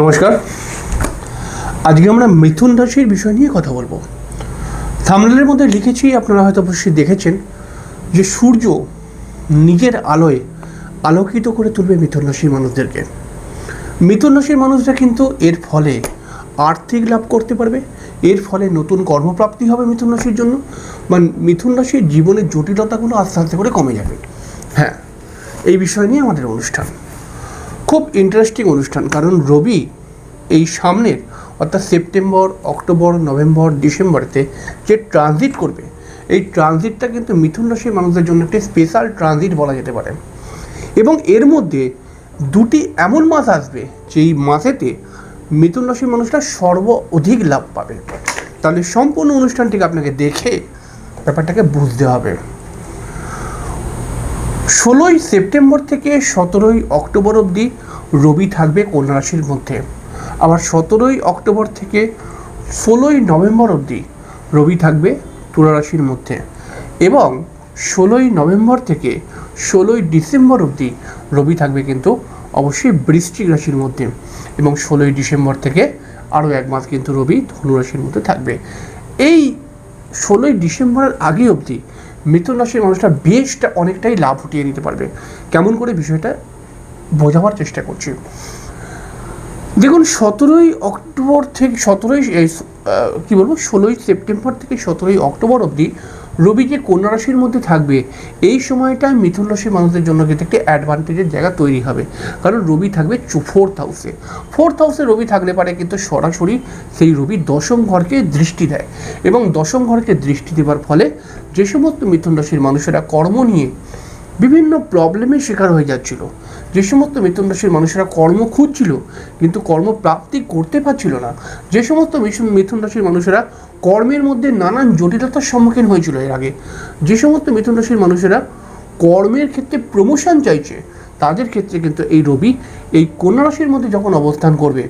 নমস্কার। আজকে আমরা মিথুন রাশির বিষয় নিয়ে কথা বলব। থামলের মধ্যে লিখেছি, আপনারা হয়তো অবশ্যই দেখেছেন, যে সূর্য নিজের আলোয় আলোকিত করে তুলবে মিথুন রাশির মানুষদেরকে। মিথুন রাশির মানুষরা কিন্তু এর ফলে আর্থিক লাভ করতে পারবে, এর ফলে নতুন কর্মপ্রাপ্তি হবে মিথুন রাশির জন্য, বা মিথুন রাশির জীবনের জটিলতাগুলো আস্তে আস্তে করে কমে যাবে। হ্যাঁ এই বিষয় নিয়ে আমাদের অনুষ্ঠান। খুব ইন্টারেস্টিং অনুষ্ঠান। কারণ রবি এই সামনের অর্থাৎ সেপ্টেম্বর অক্টোবর নভেম্বর ডিসেম্বরেতে যে ট্রানজিট করবে, এই ট্রানজিটটা কিন্তু মিথুন রাশির মানুষদের জন্য একটি স্পেশাল ট্রানজিট বলা যেতে পারে। এবং এর মধ্যে দুটি এমন মাস আসবে, যেই মাসেতে মিথুন রাশির মানুষরা সর্ব অধিক লাভ পাবে। তাহলে সম্পূর্ণ অনুষ্ঠানটিকে আপনাকে দেখে ব্যাপারটাকে বুঝতে হবে। ষোলোই সেপ্টেম্বর থেকে সতেরোই অক্টোবর অবধি রবি থাকবে কন্যা রাশির মধ্যে। আবার সতেরোই অক্টোবর থেকে ষোলোই নভেম্বর অবধি রবি থাকবে তুলা রাশির মধ্যে এবং ষোলোই নভেম্বর থেকে ষোলোই ডিসেম্বর অবধি রবি থাকবে কিন্তু অবশ্যই বৃশ্চিক রাশির মধ্যে এবং ষোলোই ডিসেম্বর থেকে আরও এক মাস কিন্তু রবি ধনু রাশির মধ্যে থাকবে। এই ষোলোই ডিসেম্বরের আগে অবধি মিথুন রাশির মানুষটা বেশটা অনেকটাই লাভ উঠিয়ে নিতে পারবে। কেমন করে বিষয়টা বোঝাবার চেষ্টা করছি। দেখুন, সতেরোই অক্টোবর থেকে, সতেরোই কী বলব, ষোলোই সেপ্টেম্বর থেকে সতেরোই অক্টোবর অবধি রবি যে কন্যা রাশির মধ্যে থাকবে, এই সময়টায় মিথুন রাশির মানুষদের জন্য কিন্তু একটি অ্যাডভান্টেজের জায়গা তৈরি হবে। কারণ রবি থাকবে ফোর্থ হাউসে ফোর্থ হাউসে রবি থাকলে পারে কিন্তু সরাসরি সেই রবি দশম ঘরকে দৃষ্টি দেয় এবং দশম ঘরকে দৃষ্টি দেওয়ার ফলে যে সমস্ত মিথুন রাশির মানুষেরা কর্ম নিয়ে বিভিন্ন প্রবলেমের শিকার হয়ে যাচ্ছিল। যে সমস্ত মিথুন রাশির মানুষেরা কর্ম খুঁজছিল, কিন্তু কর্মপ্রাপ্তি করতে পারছিল না। যে সমস্ত মিথুন রাশির মানুষেরা কর্মের মধ্যে নানান জটিলতার সম্মুখীন হয়েছিল এর আগে। যে সমস্ত মিথুন রাশির মানুষেরা কর্মের ক্ষেত্রে প্রমোশন চাইছে, তাদের ক্ষেত্রে কিন্তু এই রবি এই কন্যা রাশির মধ্যে যখন অবস্থান করবে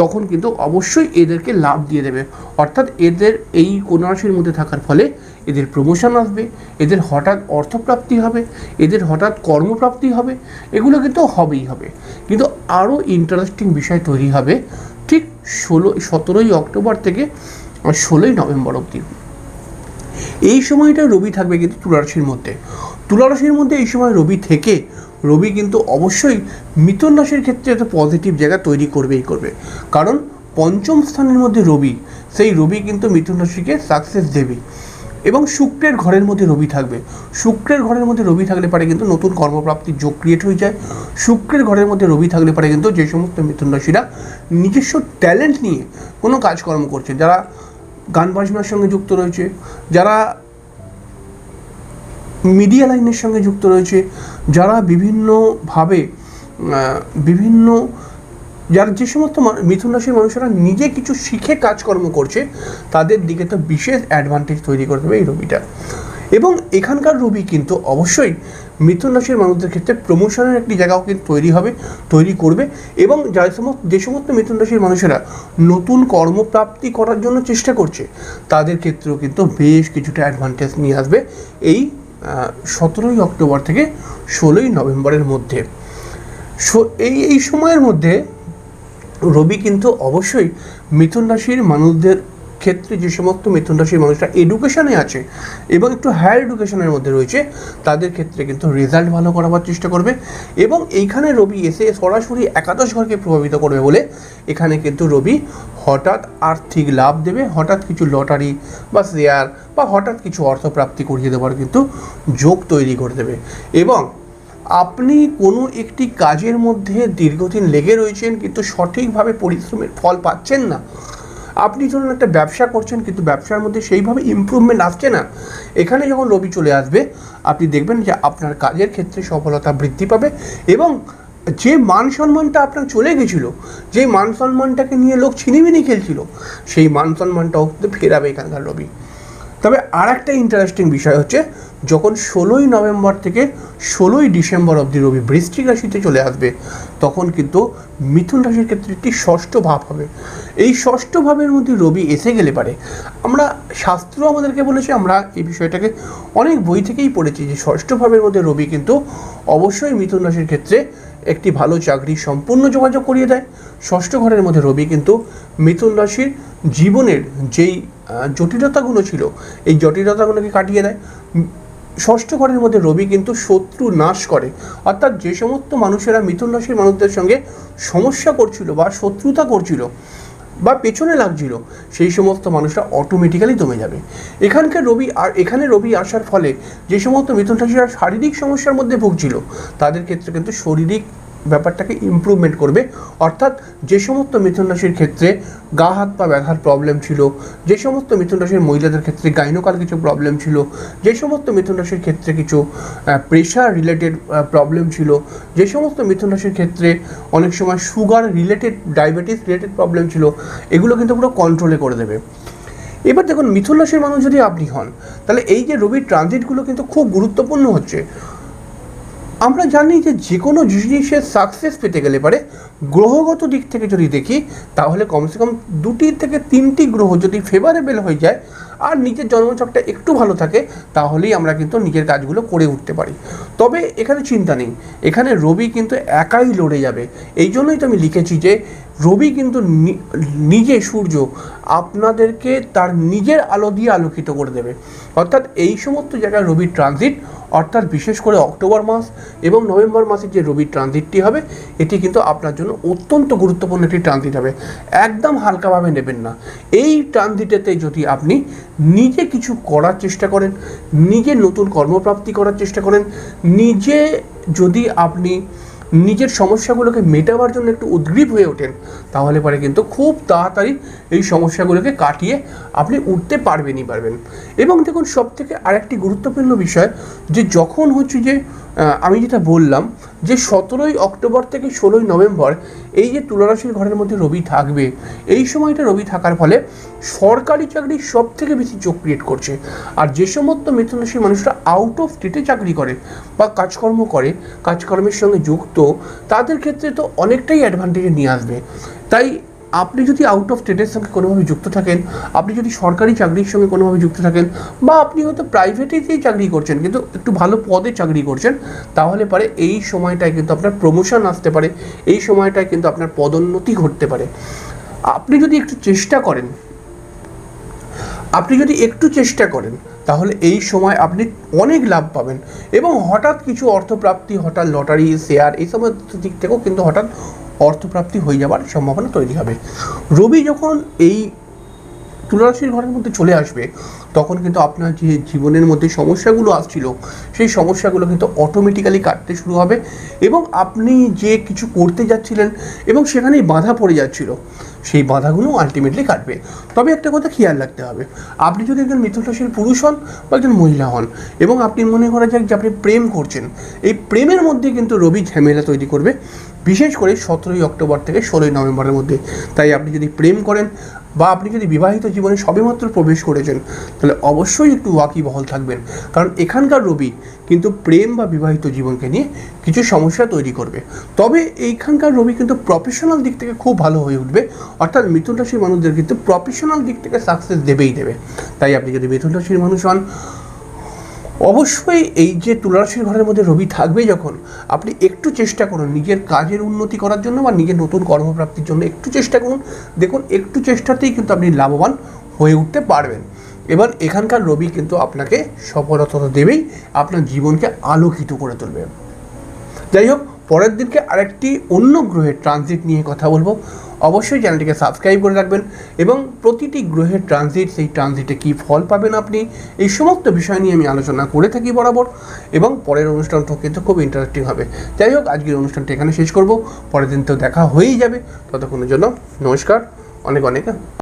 তখন কিন্তু অবশ্যই এদেরকে লাভ দিয়ে দেবে। অর্থাৎ এদের এই কন্যা রাশির মধ্যে থাকার ফলে এদের প্রমোশন আসবে, এদের হঠাৎ অর্থপ্রাপ্তি হবে, এদের হঠাৎ কর্মপ্রাপ্তি হবে, এগুলো কিন্তু হবেই হবে। কিন্তু আরও ইন্টারেস্টিং বিষয় তৈরি হবে ঠিক ষোলো, সতেরোই অক্টোবর থেকে ষোলোই নভেম্বর অবধি। এই সময়টা রবি থাকবে কিন্তু তুলারাশির মধ্যে। তুলারাশির মধ্যে এই সময় রবি থেকে রবি কিন্তু অবশ্যই মিথুন রাশির ক্ষেত্রে একটা পজিটিভ জায়গা তৈরি করবেই করবে। কারণ পঞ্চম স্থানের মধ্যে রবি, সেই রবি কিন্তু মিথুন রাশিকে সাকসেস দেবে। এবং শুক্রের ঘরের মধ্যে রবি থাকবে। শুক্রের ঘরের মধ্যে রবি থাকলে পারে কিন্তু নতুন কর্মপ্রাপ্তির যোগ ক্রিয়েট হয়ে যায়। শুক্রের ঘরের মধ্যে রবি থাকলে পারে কিন্তু যে সমস্ত মিথুন রাশিরা নিজস্ব ট্যালেন্ট নিয়ে কোনো কাজকর্ম করছে। যারা গান বাজনার সঙ্গে যুক্ত রয়েছে, যারা মিডিয়া লাইনের সঙ্গে যুক্ত রয়েছে, যারা বিভিন্নভাবে বিভিন্ন, যার যে সমস্ত মিথুন রাশির মানুষেরা নিজে কিছু শিখে কাজকর্ম করছে, তাদের দিকে তো বিশেষ অ্যাডভান্টেজ তৈরি করে দেবে এই রবিটা এবং এখানকার রুবি কিন্তু অবশ্যই মিথুন রাশির মানুষদের ক্ষেত্রে প্রমোশনের একটি জায়গাও কিন্তু তৈরি হবে, তৈরি করবে এবং যে সমস্ত যে সমস্ত মিথুন রাশির মানুষেরা নতুন কর্মপ্রাপ্তি করার জন্য চেষ্টা করছে, তাদের ক্ষেত্রেও কিন্তু বেশ কিছুটা অ্যাডভান্টেজ নিয়ে আসবে এই সতেরোই অক্টোবর থেকে ষোলোই নভেম্বরের মধ্যে। এই এই সময়ের মধ্যে রবি কিন্তু অবশ্যই মিথুন রাশির মানুষদের ক্ষেত্রে যে সমস্ত মিথুন রাশির মানুষরা এডুকেশনে আছে এবং একটু হায়ার এডুকেশনের মধ্যে রয়েছে, তাদের ক্ষেত্রে কিন্তু রেজাল্ট ভালো করাবার চেষ্টা করবে এবং এইখানে রবি এসে সরাসরি একাদশ ঘরকে প্রভাবিত করবে বলে এখানে কিন্তু রবি হঠাৎ আর্থিক লাভ দেবে, হঠাৎ কিছু লটারি বা শেয়ার বা হঠাৎ কিছু অর্থপ্রাপ্তি করিয়ে দেওয়ার কিন্তু যোগ তৈরি করে দেবে এবং আপনি কোনো একটি কাজের মধ্যে দীর্ঘদিন লেগে রয়েছেন কিন্তু সঠিকভাবে পরিশ্রমের ফল পাচ্ছেন না আপনি ধরুন একটা ব্যবসা করছেন, কিন্তু ব্যবসার মধ্যে সেইভাবে ইম্প্রুভমেন্ট আসছে না। এখানে যখন রবি চলে আসবে, আপনি দেখবেন যে আপনার কাজের ক্ষেত্রে সফলতা বৃদ্ধি পাবে এবং যে মান সম্মানটা আপনার চলে গেছিল, যে মান সম্মানটাকে নিয়ে লোক ছিনিমিনি খেলছিল, সেই মান সম্মানটাও ফেরাবে এখানকার রবি তবে আর একটা ইন্টারেস্টিং বিষয় হচ্ছে, যখন ষোলোই নভেম্বর থেকে ষোলোই ডিসেম্বর অবধি রবি বৃশ্চিক রাশিতে চলে আসবে, তখন কিন্তু মিথুন রাশির ক্ষেত্রে একটি ষষ্ঠ ভাব হবে। এই ষষ্ঠ ভাবের মধ্যে রবি এসে গেলে পারে। আমরা, শাস্ত্র আমাদেরকে বলেছে, আমরা এই বিষয়টাকে অনেক বই থেকেই পড়েছি যে ষষ্ঠ ভাবের মধ্যে রবি কিন্তু অবশ্যই মিথুন রাশির ক্ষেত্রে একটি ভালো চাকরি সম্পূর্ণ যোগাযোগ করিয়ে দেয়। ষষ্ঠ ঘরের মধ্যে রবি কিন্তু মিথুন রাশির জীবনের যেই জটিলতাগুলো ছিল। এই জটিলতাগুলোকে কাটিয়ে দেয়। ষষ্ঠ ঘরের মধ্যে রবি কিন্তু শত্রু নাশ করে। অর্থাৎ যে সমস্ত মানুষেরা মিথুন রাশির মানুষদের সঙ্গে সমস্যা করছিল বা শত্রুতা করছিল বা পেছনে লাগছিল, সেই সমস্ত মানুষরা অটোমেটিক্যালি দমে যাবে। এখানকার রবি আর এখানে রবি আসার ফলে যে সমস্ত মিথুন রাশিরা শারীরিক সমস্যার মধ্যে ভুগছিল, তাদের ক্ষেত্রে কিন্তু শারীরিক ব্যাপারটাকে ইমপ্রুভমেন্ট করবে। অর্থাৎ যে সমস্ত মিথুন রাশির ক্ষেত্রে গা, হাত, পা ব্যথার প্রবলেম ছিল, যে সমস্ত মিথুন রাশির মহিলাদের ক্ষেত্রে গাইনোকাল কিছু প্রবলেম ছিল, যে সমস্ত মিথুন রাশির ক্ষেত্রে কিছু প্রেশার রিলেটেড প্রবলেম ছিল, যে সমস্ত মিথুন রাশির ক্ষেত্রে অনেক সময় sugar related diabetes related problem ছিল, এগুলো কিন্তু পুরো কন্ট্রোলে করে দেবে। এবার দেখুন, মিথুন রাশির মানুষ যদি আপনি হন, তাহলে এই যে রবির ট্রানজিটগুলো কিন্তু খুব গুরুত্বপূর্ণ হচ্ছে। আমরা জানি যে যে কোনো জিনিসের সাকসেস পেতে গেলে পারে গ্রহগত দিক থেকে যদি দেখি, তাহলে কমসে কম দুটি থেকে তিনটি গ্রহ যদি ফেভারেবেল হয়ে যায় আর নিজের জন্মচকটা একটু ভালো থাকে, তাহলেই আমরা কিন্তু নিজের কাজগুলো করে উঠতে পারি। তবে এখানে চিন্তা নেই। এখানে রবি কিন্তু একাই লড়ে যাবে। এই জন্যই তো আমি লিখেছি যে রবি কিন্তু নিজে সূর্য আপনাদেরকে তার নিজের আলো দিয়ে আলোকিত করে দেবে। অর্থাৎ এই সমস্ত জায়গায় রবি ট্রানজিট অর্থাৎ বিশেষ করে অক্টোবর মাস এবং নভেম্বর মাসে যে রবি ট্রানজিটটি হবে, এটি কিন্তু আপনার জন্য অত্যন্ত গুরুত্বপূর্ণ একটি ট্রানজিট হবে। একদম হালকাভাবে নেবেন না। এই ট্রানজিটেতে যদি আপনি নিজে কিছু করার চেষ্টা করেন, নিজে নতুন কর্মপ্রাপ্তি করার চেষ্টা করেন, নিজে যদি আপনি নিজের সমস্যাগুলোকে মেটাবার জন্য একটু উদ্গ্রীব হয়ে ওঠেন, তাহলে পরে কিন্তু খুব তাড়াতাড়ি এই সমস্যাগুলোকে কাটিয়ে আপনি উঠতে পারবেনই পারবেন। এবং দেখুন সব থেকে আরেকটি গুরুত্বপূর্ণ বিষয় যে যখন হচ্ছে যে আমি যেটা বললাম যে সতেরোই অক্টোবর থেকে ষোলোই নভেম্বর এই যে তুলারাশির ঘরের মধ্যে রবি থাকবে, এই সময়টা রবি থাকার ফলে সরকারি চাকরি সব থেকে বেশি চোখ ক্রিয়েট করছে। আর যে সমস্ত মিথুন রাশির মানুষরা আউট অফ স্টেটে চাকরি করে বা কাজকর্ম করে, কাজকর্মের সঙ্গে যুক্ত, তাদের ক্ষেত্রে তো অনেকটাই অ্যাডভান্টেজে নিয়ে আসবে। তাই আপনি যদি আউট অফ স্টেটের সঙ্গে কোনোভাবে যুক্ত থাকেন, আপনি যদি সরকারি চাকরির সঙ্গে কোনোভাবে যুক্ত থাকেন, বা আপনি হয়তো প্রাইভেটেতেই চাকরি করছেন, কিন্তু একটু ভালো পদে চাকরি করছেন, তাহলে পারে এই সময়টায় কিন্তু আপনার প্রমোশন আসতে পারে, এই সময়টায় কিন্তু আপনার পদোন্নতি ঘটতে পারে। আপনি যদি একটু চেষ্টা করেন আপনি যদি একটু চেষ্টা করেন, তাহলে এই সময় আপনি অনেক লাভ পাবেন। এবং হঠাৎ কিছু অর্থপ্রাপ্তি, হঠাৎ লটারি, শেয়ার, এই সমস্ত দিক থেকেও কিন্তু হঠাৎ অর্থপ্রাপ্তি হয়ে যাওয়ার সম্ভাবনা তৈরি হবে। রবি যখন এই তুলারাশির ঘরের মধ্যে চলে আসবে, তখন কিন্তু আপনার যে জীবনের মধ্যে সমস্যাগুলো আসছিল, সেই সমস্যাগুলো কিন্তু অটোমেটিক্যালি কাটতে শুরু হবে এবং আপনি যে কিছু করতে যাচ্ছিলেন এবং সেখানেই বাধা পড়ে যাচ্ছিল, সেই বাধাগুলো আলটিমেটলি কাটবে। তবে একটা কথা খেয়াল রাখতে হবে, আপনি যদি একজন মিথুন রাশির পুরুষ হন বা একজন মহিলা হন এবং আপনি মনে করা যাক যে আপনি প্রেম করছেন, এই প্রেমের মধ্যে কিন্তু রবি ঝামেলা তৈরি করবে, বিশেষ করে সতেরোই অক্টোবর থেকে ষোলোই নভেম্বরের মধ্যে। তাই আপনি যদি প্রেম করেন বা আপনি যদি বিবাহিত জীবনে সবেমাত্র প্রবেশ করেছেন, তাহলে অবশ্যই একটু ওয়াকিবহল থাকবেন। কারণ এখানকার রবি কিন্তু প্রেম বা বিবাহিত জীবনকে নিয়ে কিছু সমস্যা তৈরি করবে। তবে এইখানকার রবি কিন্তু প্রফেশনাল দিক থেকে খুব ভালো হয়ে উঠবে। অর্থাৎ মিথুন রাশির মানুষদের কিন্তু প্রফেশনাল দিক থেকে সাকসেস দেবেই দেবে। তাই আপনি যদি মিথুন রাশির মানুষ হন অবশ্যই এই যে তুলারাশির ঘরের মধ্যে রবি থাকবে যখন, আপনি একটু চেষ্টা করুন নিজের কাজের উন্নতি করার জন্য বা নিজের নতুন কর্মপ্রাপ্তির জন্য একটু চেষ্টা করুন। দেখুন, একটু চেষ্টাতেই কিন্তু আপনি লাভবান হয়ে উঠতে পারবেন। এবার এখানকার রবি কিন্তু আপনাকে সফলতা দেবেই, আপনার জীবনকে আলোকিত করে তুলবে। যাই হোক পরের দিনকে আরেকটি অন্য গ্রহের ট্রানজিট নিয়ে কথা বলব। অবশ্যই চ্যানেলটিকে সাবস্ক্রাইব করে রাখবেন এবং প্রতিটি গ্রহের ট্রানজিট সেই ট্রানজিটে কী ফল পাবেন আপনি, এই সমস্ত বিষয় নিয়ে আমি আলোচনা করে থাকি বরাবর এবং পরের অনুষ্ঠানটা কিন্তু খুব ইন্টারেস্টিং হবে। যাই হোক, আজকের অনুষ্ঠানটা এখানে শেষ করব। পরের দিন তো দেখা হয়েই যাবে। ততক্ষণের জন্য নমস্কার, অনেক অনেক